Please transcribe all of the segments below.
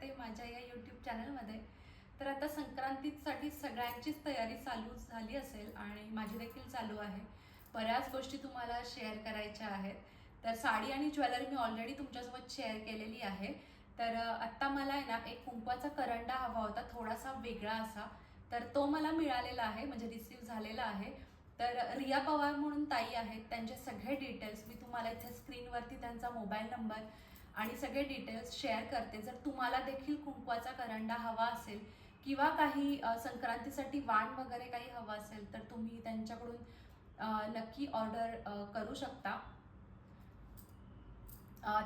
ते माझ्या या यूट्यूब चॅनलमध्ये तर आता संक्रांतीसाठी सगळ्यांचीच तयारी चालू झाली असेल आणि माझी देखील चालू आहे. बऱ्याच गोष्टी तुम्हाला शेअर करायच्या आहेत. तर साडी आणि ज्वेलरी मी ऑलरेडी तुमच्यासोबत शेअर केलेली आहे. तर आत्ता मला आहे ना एक कुंकवाचा करंडा हवा होता थोडासा वेगळा असा. तर तो मला मिळालेला आहे म्हणजे रिसीव्ह झालेला आहे. तर रिया पवार म्हणून ताई आहेत त्यांचे सगळे डिटेल्स मी तुम्हाला इथे स्क्रीनवरती त्यांचा मोबाईल नंबर आणि सगळे डिटेल्स शेअर करते. जर तुम्हाला देखील कुंकवाचा करंडा हवा असेल किंवा काही संक्रांतीसाठी वाण वगैरे काही हवं असेल तर तुम्ही त्यांच्याकडून नक्की ऑर्डर करू शकता.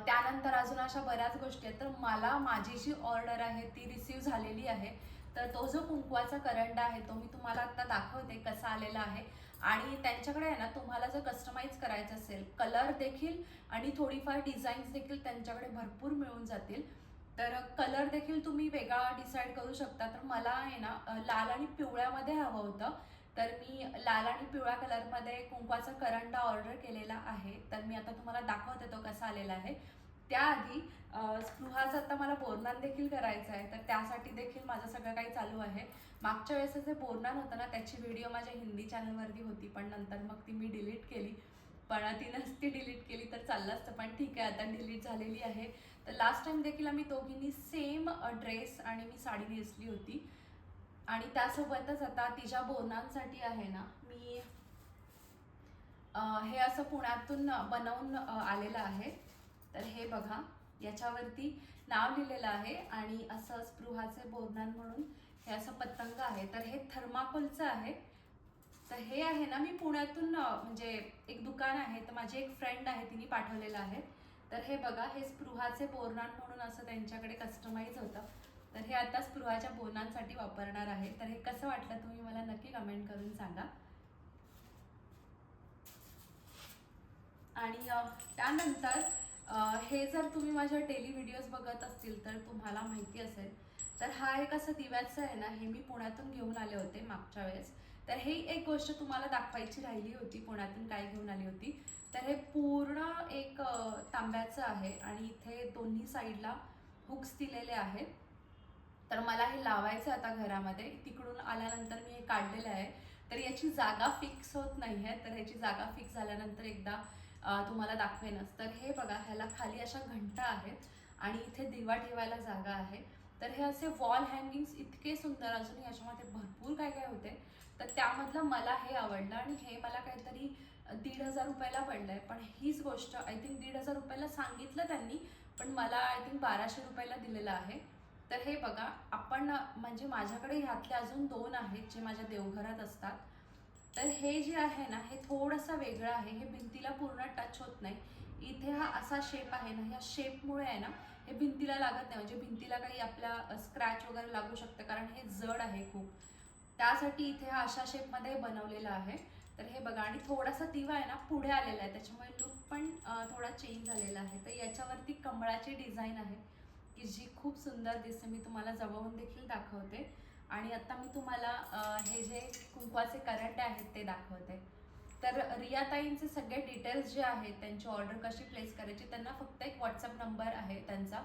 त्यानंतर अजून अशा बऱ्याच गोष्टी आहेत. तर मला माझी जी ऑर्डर आहे ती रिसीव झालेली आहे. तर तो जो कुंकवाचा करंडा आहे तो मी तुम्हाला आत्ता दाखवते कसा आलेला आहे. आणि त्यांच्याकडे आहे ना तुम्हाला जर कस्टमाइज करायचं असेल कलर देखील आणि थोडीफार डिझाईन्स देखील त्यांच्याकडे भरपूर मिळून जातील. तर कलर देखील तुम्ही वेगळा डिसाईड करू शकता. तर मला आहे ना लाल आणि पिवळ्यामध्ये हवं होतं. तर मी लाल आणि पिवळ्या कलरमध्ये कुंकवाचा करंडा ऑर्डर केलेला आहे. तर मी आता तुम्हाला दाखवते तो कसा आलेला आहे. त्याआधी स्पृहाचं आता मला बोरनान देखील करायचं आहे तर त्यासाठी देखील माझं सगळं काही चालू आहे. मागच्या वेळेस जे बोरनान होतं ना त्याची व्हिडिओ माझ्या हिंदी चॅनलवरती होती पण नंतर मग ती मी डिलीट केली. पण ती डिलीट केली तर चाललं असतं पण ठीक आहे आता डिलीट झालेली आहे. तर लास्ट टाइम देखील आम्ही दोघींनी सेम ड्रेस आणि मी साडी नेसली होती. आणि त्यासोबतच आता तिच्या बोरनांसाठी आहे ना मी हे असं पुण्यातून बनवून आलेलं आहे. तर हे बघा याच्यावरती नाव लिहिलेलं आहे आणि असं स्पृहाचे बोरनान म्हणून हे असं पतंग आहे. तर हे थर्माकोलचं आहे. तर हे आहे ना मी पुण्यातून म्हणजे एक दुकान आहे तर माझी एक फ्रेंड आहे तिने पाठवलेलं आहे. तर हे बघा हे स्पृहाचे बोरनान म्हणून असं त्यांच्याकडे कस्टमाइज होतं. तर हे आता स्पृहाच्या बोरनांसाठी वापरणार आहे. तर हे कसं वाटलं तुम्ही मला नक्की कमेंट करून सांगा. आणि त्यानंतर हे जर तुम्ही माझ्या डेली व्हिडिओज बघत असतील तर तुम्हाला माहिती असेल. तर हा एक असं दिव्याचं आहे ना हे मी पुण्यातून घेऊन आले होते मागच्या वेळेस. तर ही एक गोष्ट तुम्हाला दाखवायची राहिली होती पुण्यातून काय घेऊन आली होती. तर हे पूर्ण एक तांब्याचं आहे आणि इथे दोन्ही साईडला हुक्स दिलेले आहेत. तर मला हे लावायचं आहे आता घरामध्ये. तिकडून आल्यानंतर मी हे काढलेलं आहे. तर याची जागा फिक्स होत नाही आहे तर ह्याची जागा फिक्स झाल्यानंतर एकदा तुम्हाला दाखवेनच. तर हे बघा ह्याला खाली अशा घंटा आहेत आणि इथे दिवा ठेवायला जागा आहे. तर हे असे वॉल हँगिंग्स इतके सुंदर अजून याच्यामध्ये भरपूर काय काय होते. तर त्यामधलं मला हे आवडलं आणि हे मला काहीतरी दीड हजार रुपयाला पडलं आहे पण हीच गोष्ट आय थिंक दीड हजार रुपयाला सांगितलं त्यांनी पण मला आय थिंक बाराशे रुपयाला दिलेलं आहे. तर हे बघा आपण म्हणजे माझ्याकडे ह्यातले अजून दोन आहेत जे माझ्या देवघरात असतात. तर हे जे आहे ना हे थोडंसं वेगळं आहे. हे भिंतीला पूर्ण टच होत नाही. इथे हा असा शेप आहे ना ह्या शेपमुळे आहे ना हे भिंतीला लागत नाही. म्हणजे भिंतीला काही आपल्या स्क्रॅच वगैरे लागू शकतं कारण हे जड आहे खूप. त्यासाठी इथे हा अशा शेपमध्ये बनवलेला आहे. तर हे बघा आणि थोडासा दिवा आहे ना पुढे आलेला आहे. त्याच्यामुळे लुक पण थोडा चेंज झालेला आहे. तर याच्यावरती कमळाची डिझाईन आहे की जी खूप सुंदर दिसते. मी तुम्हाला जवळून देखील दाखवते. आणि आता मी तुम्हाला हे जे कुंकवाचे करंट आहेत ते दाखवते. तर रियाताईंचे सगळे डिटेल्स जे आहेत त्यांची ऑर्डर कशी प्लेस करायची त्यांना फक्त एक व्हॉट्सअप नंबर आहे त्यांचा.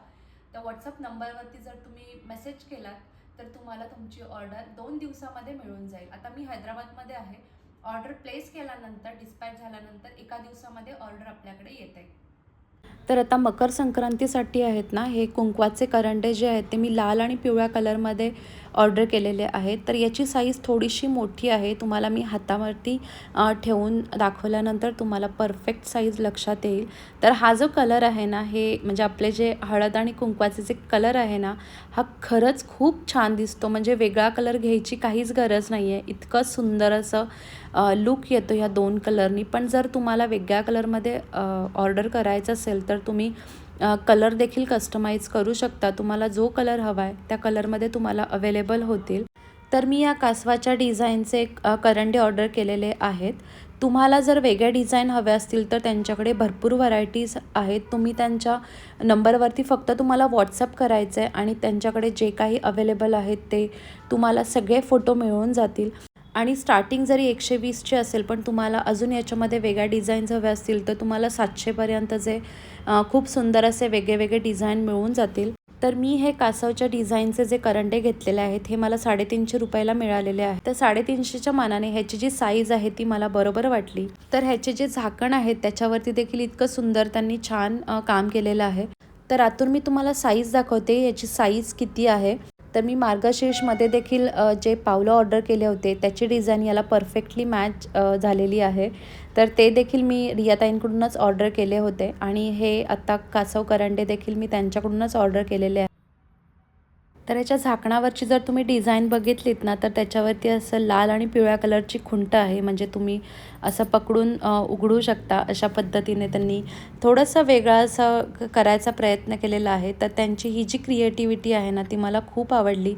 त्या व्हॉट्सअप नंबरवरती जर तुम्ही मेसेज केलात तर तुम्हाला तुमची ऑर्डर दोन दिवसामध्ये मिळून जाईल. आता मी हैदराबादमध्ये आहे. ऑर्डर प्लेस केल्यानंतर डिस्पॅच झाल्यानंतर एका दिवसामध्ये ऑर्डर आपल्याकडे येते. तर आता मकर संक्रांतीसाठी आहेत ना हे कुंकवाचे करंडे जे आहेत ते मी लाल आणि पिवळ्या कलरमध्ये ऑर्डर केलेले आहेत. तर याची साईज थोडीशी मोठी आहे. तुम्हाला मी हातावरती ठेवून दाखवल्यानंतर तुम्हाला परफेक्ट साईज लक्षात येईल. तर हा जो कलर आहे ना हे म्हणजे आपले जे हळद आणि कुंकवाचे जे कलर आहे ना हा खरंच खूप छान दिसतो. म्हणजे वेगळा कलर घ्यायची काहीच गरज नाही आहे इतकं सुंदर असं लुक येतो ह्या दोन कलरनी. पण जर तुम्हाला वेगळ्या कलरमध्ये ऑर्डर करायचं असेल तर तुम्ही कलर देखील कस्टमाइज करू शकता. तुम्हाला जो कलर हवा आहे त्या कलरमध्ये तुम्हाला अवेलेबल होतील. तर मी या कासवाच्या डिझाईनचे करंडे ऑर्डर केलेले आहेत. तुम्हाला जर वेगळ्या डिझाईन हव्या असतील तर त्यांच्याकडे भरपूर व्हरायटीज आहेत. तुम्ही त्यांच्या नंबरवरती फक्त तुम्हाला व्हॉट्सअप करायचं आहे आणि त्यांच्याकडे जे काही अवेलेबल आहेत ते तुम्हाला सगळे फोटो मिळून जातील. आणि स्टार्टिंग जरी एकशे वीसची असेल पण तुम्हाला अजून याच्यामध्ये वेगळ्या डिझाईन्स हव्या असतील तर तुम्हाला सातशेपर्यंत जे खूप सुंदर असे वेगळे वेगळे डिझाईन मिळून जातील. तर मी हे कासवच्या डिझाईनचे जे करंडे घेतलेले आहेत हे मला साडेतीनशे रुपयाला मिळालेले आहे तर साडेतीनशेच्या मानाने ह्याची जी साईज आहे ती मला बरोबर वाटली. तर ह्याचे जे झाकण आहेत त्याच्यावरती देखील इतकं सुंदर त्यांनी छान काम केलेलं आहे. तर आतून मी तुम्हाला साईज दाखवते याची साईज किती आहे. तर मी मार्गशीर्षमध्ये देखील जे पावलं ऑर्डर केले होते त्याची डिझाईन याला परफेक्टली मॅच झालेली आहे. तर ते देखील मी रियाताईंकडूनच ऑर्डर केले होते आणि हे आत्ता कासव करंडे देखील मी त्यांच्याकडूनच ऑर्डर केलेले आहे तर याच्या झाकणावरची जर तुम्ही डिझाईन बघितलीत ना तर त्याच्यावरती असं लाल आणि पिवळ्या कलरची खुंट आहे. म्हणजे तुम्ही असं पकडून उघडू शकता अशा पद्धतीने त्यांनी थोडंसं वेगळा असं करायचा प्रयत्न केलेला आहे. तर त्यांची ही जी क्रिएटिव्हिटी आहे ना ती मला खूप आवडली.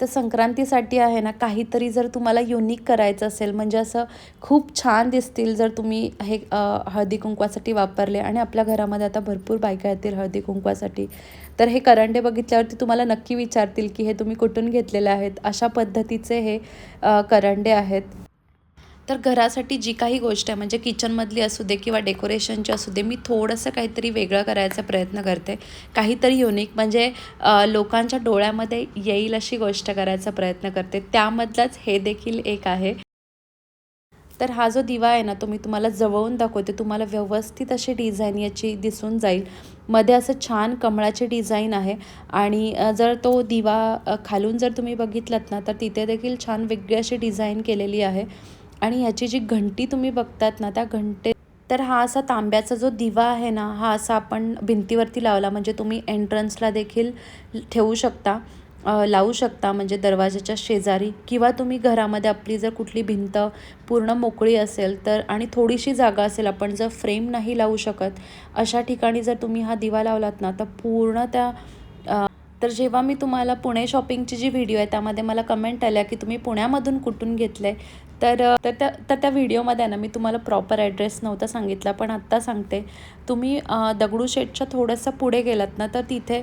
तर संक्रांतीसाठी आहे ना काहीतरी जर तुम्हाला युनिक करायचं असेल म्हणजे असं खूप छान दिसतील जर तुम्ही हे हळदी कुंकवासाठी वापरले आणि आपल्या घरामध्ये आता भरपूर बायका येतील हळदी कुंकवासाठी तर हे करंडे बघितल्यावरती तुम्हाला नक्की विचारतील की हे तुम्ही कुठून घेतलेले आहेत? अशा पद्धतीचे हे करंडे आहेत. तर घरासाठी जी काही गोष्ट आहे म्हणजे किचनमधली असू दे किंवा डेकोरेशनची असू दे मी थोडंसं काहीतरी वेगळं करायचा प्रयत्न करते. काहीतरी युनिक म्हणजे लोकांच्या डोळ्यामध्ये येईल अशी गोष्ट करायचा प्रयत्न करते. त्यामधलाच हे देखील एक आहे. तर हा जो दिवा आहे ना तो मी तुम्हाला जवळून दाखवते. तुम्हाला व्यवस्थित अशी डिझाईन याची दिसून जाईल. मध्ये असं छान कमळाची डिझाईन आहे आणि जर तो दिवा खालून जर तुम्ही बघितलात ना तर तिथे देखील छान वेगळी अशी डिझाईन केलेली आहे. आणि ह्याची जी घंटी तुम्ही बघतात ना त्या घंटे तर हा असा तांब्याचा जो दिवा आहे ना हा असा आपण भिंतीवरती लावला म्हणजे तुम्ही एंट्रन्सला देखील ठेवू शकता लावू शकता म्हणजे दरवाजाच्या शेजारी. किंवा तुम्ही घरामध्ये आपली जर कुठली भिंत पूर्ण मोकळी असेल तर आणि थोडीशी जागा असेल आपण जर फ्रेम नाही लावू शकत अशा ठिकाणी जर तुम्ही हा दिवा लावलात ना तर पूर्ण त्या तर जेव्हा मी तुम्हाला पुणे शॉपिंगची जी व्हिडिओ आहे त्यामध्ये मला कमेंट आल्या की तुम्ही पुण्यामधून कुठून घेतलं आहे तर त्या तर त्या व्हिडिओमध्ये ना मी तुम्हाला प्रॉपर ॲड्रेस नव्हता सांगितला पण आत्ता सांगते. तुम्ही दगडूशेठच्या थोडंसं पुढे गेलात ना तर तिथे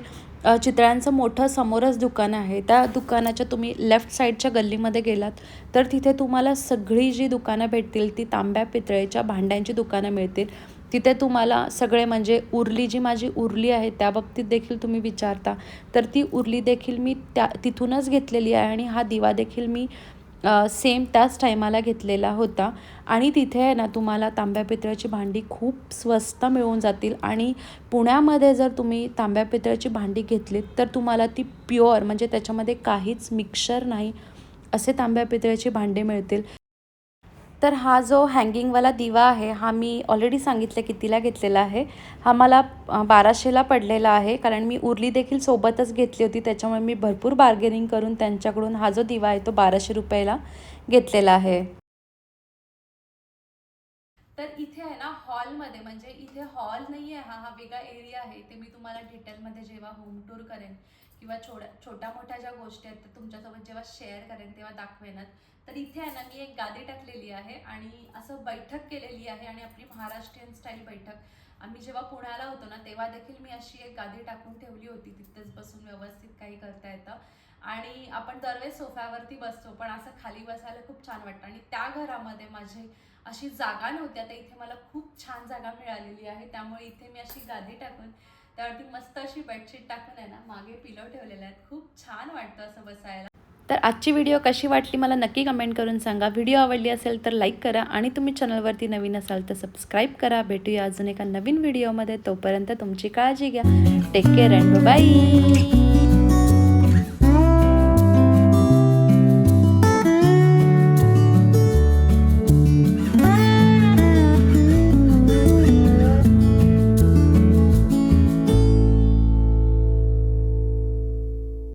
चित्रांचं मोठं समोरच दुकान आहे. त्या दुकानाच्या तुम्ही लेफ्ट साईडच्या गल्लीमध्ये गेलात तर तिथे तुम्हाला सगळी जी दुकानं भेटतील ती तांब्या पितळेच्या भांड्यांची दुकानं मिळतील. तिथे तुम्हाला सगळे म्हणजे उरली जी माझी उरली आहे त्या बाबतीत देखील तुम्ही विचारता. तर ती उरली देखील मी त्या तिथूनच घेतलेली आहे आणि हा दिवा देखील मी सेम त्याच टायमाला घेतलेला होता. आणि तिथे आहे ना तुम्हाला तांब्या पितळ्याची भांडी खूप स्वस्त मिळून जातील आणि पुण्यामध्ये जर तुम्ही तांब्या पितळ्याची भांडी घेतलीत तर तुम्हाला ती प्युअर म्हणजे त्याच्यामध्ये काहीच मिक्सर नाही असे तांब्या पितळ्याची भांडे मिळतील. तर हा जो हँगिंगवाला दिवा आहे हा मी ऑलरेडी सांगितलं कितीला घेतलेला आहे. हा मला बाराशेला पडलेला आहे कारण मी उरली देखील सोबतच घेतली होती. त्याच्यामुळे मी भरपूर बार्गेनिंग करून त्यांच्याकडून हा जो दिवा आहे तो बाराशे रुपयाला घेतलेला आहे. तर इथे आहे ना हॉलमध्ये म्हणजे इथे हॉल नाही आहे हा हा वेगळा एरिया आहे. ते मी तुम्हाला डिटेलमध्ये जेव्हा होम टूर करेन किंवा छोट्या छोट्या मोठ्या ज्या गोष्टी आहेत त्या तुमच्यासोबत जेव्हा शेअर करेन तेव्हा दाखवेनच. तर इथे आहे ना मी एक गादी टाकलेली आहे आणि असं बैठक केलेली आहे आणि आपली महाराष्ट्रीयन स्टाईल बैठक. आम्ही जेव्हा पुण्याला होतो ना तेव्हा देखील मी अशी एक गादी टाकून ठेवली होती. तिथेच बसून व्यवस्थित काही करता येतं. आणि आपण दरवेळेस सोफ्यावरती बसतो पण असं खाली बसायला खूप छान वाटतं. आणि त्या घरामध्ये माझे अशी जागा नव्हती आता इथे मला खूप छान जागा मिळालेली आहे. त्यामुळे इथे मी अशी गादी टाकून त्यावरती मस्त अशी बेडशीट टाकून आहे ना मागे पिलो ठेवलेले आहेत. खूप छान वाटतं असं बसायला. तर आजची व्हिडिओ कशी वाटली मला नक्की कमेंट करून सांगा. व्हिडिओ आवडली असेल तर लाईक करा आणि तुम्ही चॅनलवरती नवीन असाल तर सबस्क्राईब करा. भेटूया अजून एका नवीन व्हिडिओमध्ये तोपर्यंत तुमची काळजी घ्या. Take care and bye